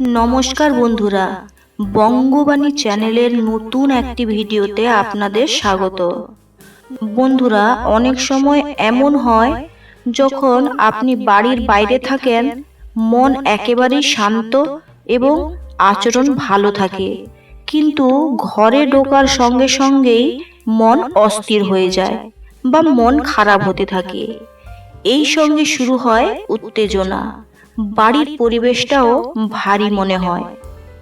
নমস্কার বন্ধুরা, বঙ্গবাণী চ্যানেলের নতুন একটি ভিডিওতে আপনাদের স্বাগত। বন্ধুরা, অনেক সময় এমন হয়, যখন আপনি বাড়ির বাইরে থাকেন, মন একেবারেই শান্ত এবং আচরণ ভালো থাকে। কিন্তু ঘরে ঢোকার সঙ্গে সঙ্গেই মন অস্থির হয়ে যায় বা মন খারাপ হতে থাকে। এই সঙ্গে শুরু হয় উত্তেজনা। বাড়ির পরিবেশটাও ভারী মনে হয়।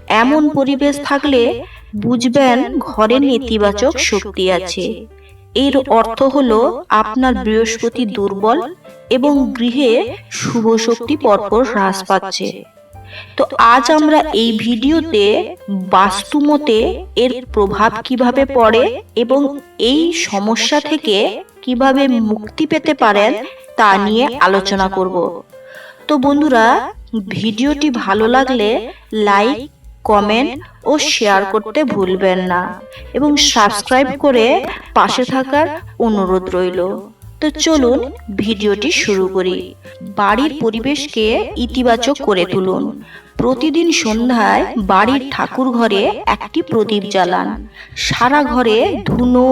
এমন পরিবেশ থাকলে বুঝবেন ঘরে নেতিবাচক শক্তি আছে। এর অর্থ হলো আপনার বৃহস্পতি দুর্বল এবং গৃহে শুভ শক্তি পরপর হ্রাস পাচ্ছে। তো আজ আমরা এই ভিডিওতে বাস্তুমতে এর প্রভাব কীভাবে পড়ে এবং এই সমস্যা থেকে কীভাবে মুক্তি পেতে পারেন তা নিয়ে আলোচনা করব। তো বন্ধুরা, ভিডিওটি ভালো লাগলে লাইক, কমেন্ট ও শেয়ার করতে ভুলবেন না এবং সাবস্ক্রাইব করে পাশে থাকার অনুরোধ রইল। তো চলুন ভিডিওটি শুরু করি। বাড়ির পরিবেশকে ইতিবাচক করে তুলুন। প্রতিদিন সন্ধ্যায় বাড়ির ঠাকুর ঘরে একটি প্রদীপ জ্বালান। সারা ঘরে ধুনো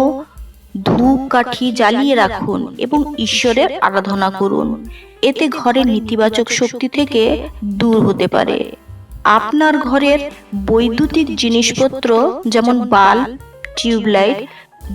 ধূপ কাঠি জ্বালিয়ে রাখুন এবং ঈশ্বরের আরাধনা করুন। এতে ঘরের নেতিবাচক শক্তি থেকে দূর হতে পারে। আপনার ঘরের বৈদ্যুতিক জিনিসপত্র যেমন বাল্ব টিউবলাইট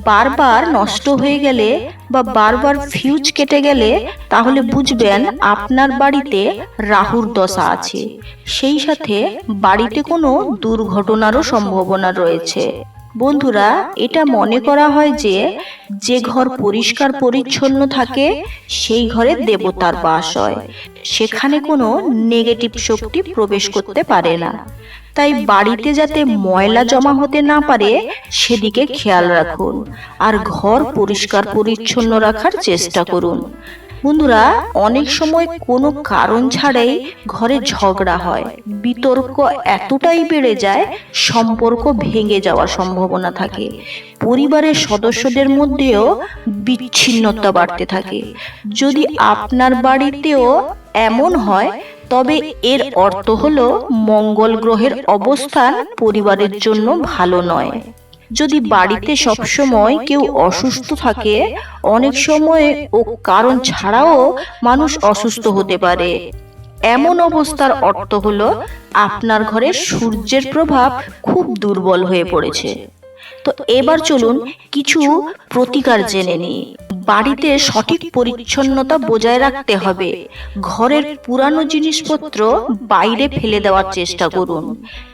বারবার নষ্ট হয়ে গেলে বা বারবার ফিউজ কেটে গেলে তাহলে বুঝবেন আপনার বাড়িতে রাহুর দশা আছে। সেই সাথে বাড়িতে কোনো দুর্ঘটনারও সম্ভাবনা রয়েছে। বন্ধুরা, এটা মনে করা হয় যে যে ঘর পরিষ্কার পরিচ্ছন্ন থাকে, সেই ঘরে দেবতার বাস হয় সেখানে কোনো নেগেটিভ শক্তি প্রবেশ করতে পারে না। তাই বাড়িতে যাতে ময়লা জমা হতে না পারে, সেদিকে খেয়াল রাখুন। আর ঘর পরিষ্কার পরিচ্ছন্ন রাখার চেষ্টা করুন। বন্ধুরা অনেক সময় কোনো কারণ ছাড়াই ঘরে ঝগড়া হয়। বিতর্ক এতটাই বেড়ে যায় সম্পর্ক ভেঙে যাওয়ার সম্ভাবনা থাকে। পরিবারের সদস্যদের মধ্যেও বিচ্ছিন্নতা বাড়তে থাকে। যদি আপনার বাড়িতেও এমন হয় তবে এর অর্থ হলো মঙ্গল গ্রহের অবস্থান পরিবারের জন্য ভালো নয়। যদি বাড়িতে সবসময় কেউ অসুস্থ থাকে অনেক সময় ও কারণ ছাড়াও মানুষ অসুস্থ হতে পারে। এমন অবস্থার অর্থ হলো আপনার ঘরে সূর্যের প্রভাব খুব দুর্বল হয়ে পড়েছে। তো এবার চলুন কিছু প্রতিকার জেনে নিই। বাড়িতে সঠিক পরিচ্ছন্নতা বজায় রাখতে হবে। ঘরের পুরানো জিনিসপত্র বাইরে ফেলে দেওয়ার চেষ্টা করুন।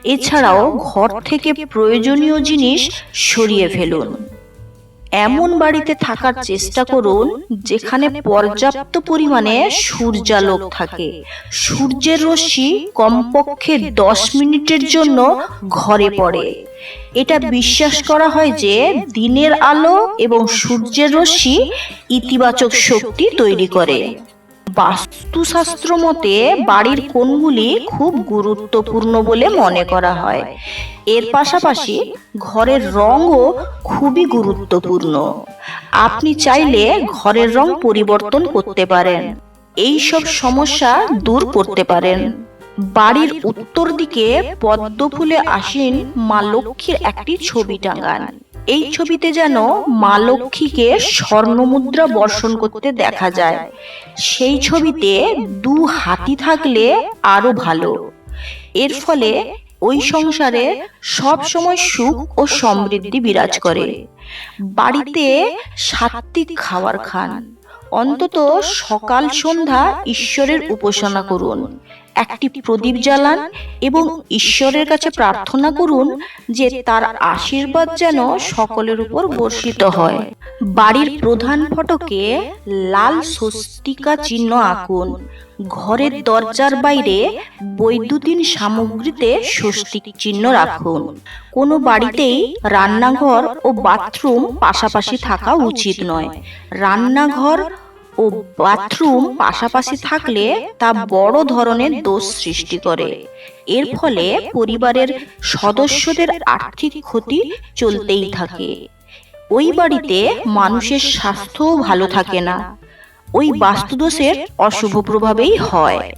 এছাড়াও ঘর থেকে প্রয়োজনীয় জিনিস সরিয়ে ফেলুন। এমন বাড়িতে থাকার চেষ্টা করুন যেখানে পর্যাপ্ত পরিমাণে সূর্যালোক থাকে। সূর্যের রশ্মি কমপক্ষে দশ মিনিটের জন্য ঘরে পড়ে। এটা বিশ্বাস করা হয় যে দিনের আলো এবং সূর্যের রশ্মি ইতিবাচক শক্তি তৈরি করে। বাস্তুশাস্ত্র মতে বাড়ির কোণগুলি খুব গুরুত্বপূর্ণ বলে মনে করা হয়। এর পাশাপাশি ঘরের রঙও খুবই গুরুত্বপূর্ণ। আপনি চাইলে ঘরের রং পরিবর্তন করতে পারেন। এই সব সমস্যা দূর করতে পারেন। বাড়ির উত্তর দিকে পদ্ম ফুলে আসীন মা লক্ষ্মীর একটি ছবি টাঙান। এই ছবিতে যেন মা লক্ষ্মীকে স্বর্ণমুদ্রা বর্ষণ করতে দেখা যায়। সেই ছবিতে দু হাতি থাকলে আরও ভালো। এর ফলে ওই সংসারে সব সময় সুখ ও সমৃদ্ধি বিরাজ করে। বাড়িতে সাত্বিক খাবার খান। অন্তত সকাল সন্ধ্যা ঈশ্বরের উপাসনা করুন। একটি প্রদীপ জ্বালান এবং ঈশ্বরের কাছে প্রার্থনা করুন যে তার আশীর্বাদ যেন সকলের উপর বর্ষিত হয়। বাড়ির প্রধান ফটকে লাল স্বস্তিকা চিহ্ন আঁকুন। ঘরের দরজার বাইরে বৈদ্যুতিন সামগ্রীতে স্বস্তিক চিহ্ন রাখুন। কোনো বাড়িতেই রান্নাঘর ও বাথরুম পাশাপাশি থাকা উচিত নয়। রান্নাঘর ও বাথরুম পাশাপাশি থাকলে তা বড় ধরনের দোষ সৃষ্টি করে। এর ফলে পরিবারের সদস্যদের আর্থিক ক্ষতি চলতেই থাকে। ওই বাড়িতে মানুষের স্বাস্থ্যও ভালো থাকে না। ওই বাস্তুদোষের অশুভ প্রভাবেই হয়।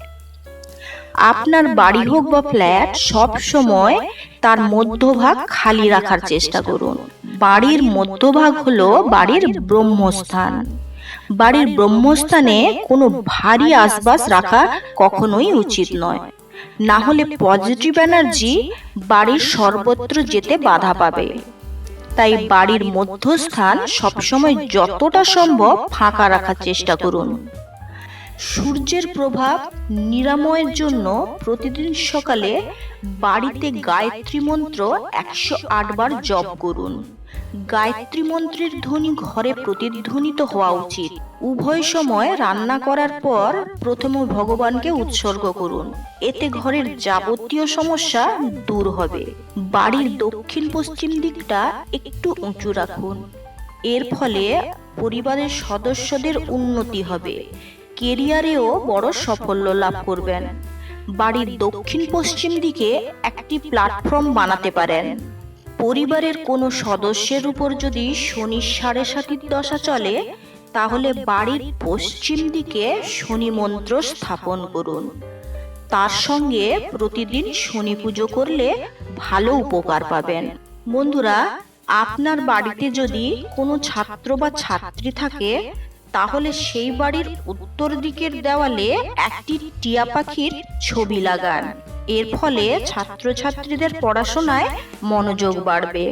আপনার বাড়ি হোক বা ফ্ল্যাট, সব সময় তার মধ্যভাগ খালি রাখার চেষ্টা করুন। বাড়ির মধ্যভাগ হলো বাড়ির ব্রহ্মস্থান। বাড়ির ব্রহ্মস্থানে কোনো ভারী আসবাস রাখা কখনোই উচিত নয়। না হলে পজিটিভ এনার্জি বাড়ির সর্বত্র যেতে বাধা পাবে। তাই বাড়ির মধ্যস্থান সবসময় যতটা সম্ভব ফাঁকা রাখার চেষ্টা করুন। সূর্যের প্রভাব নিরাময়ের জন্য প্রতিদিন সকালে বাড়িতে গায়ত্রী মন্ত্র একশো বার জপ করুন। গায়ত্রী মন্ত্রের ধ্বনি ঘরে প্রতিধ্বনিত হওয়া উচিত। উভয় সময় রান্না করার পর প্রথমে ভগবানকে উৎসর্গ করুন। এতে ঘরের যাবতীয় সমস্যা দূর হবে। বাড়ির দক্ষিণ পশ্চিম দিকটা একটু উঁচু রাখুন। এর ফলে পরিবারের সদস্যদের উন্নতি হবে। কেরিয়ারেও বড় সাফল্য লাভ করবেন। বাড়ির দক্ষিণ পশ্চিম দিকে একটি প্ল্যাটফর্ম বানাতে পারেন। পরিবারের কোনো সদস্যের উপর যদি শনি সাড়ে সাতির দশা চলে, তাহলে বাড়ির পশ্চিম দিকে শনি মন্ত্র স্থাপন করুন। তার সঙ্গে প্রতিদিন শনি পুজো করলে ভালো উপকার পাবেন। বন্ধুরা, আপনার বাড়িতে যদি কোনো ছাত্র বা ছাত্রী থাকে তাহলে সেই বাড়ির উত্তর দিকের দেওয়ালে একটি টিয়া পাখির ছবি লাগান। এর ফলে ছাত্রছাত্রীদের পড়াশোনায় মনোযোগ বাড়বে।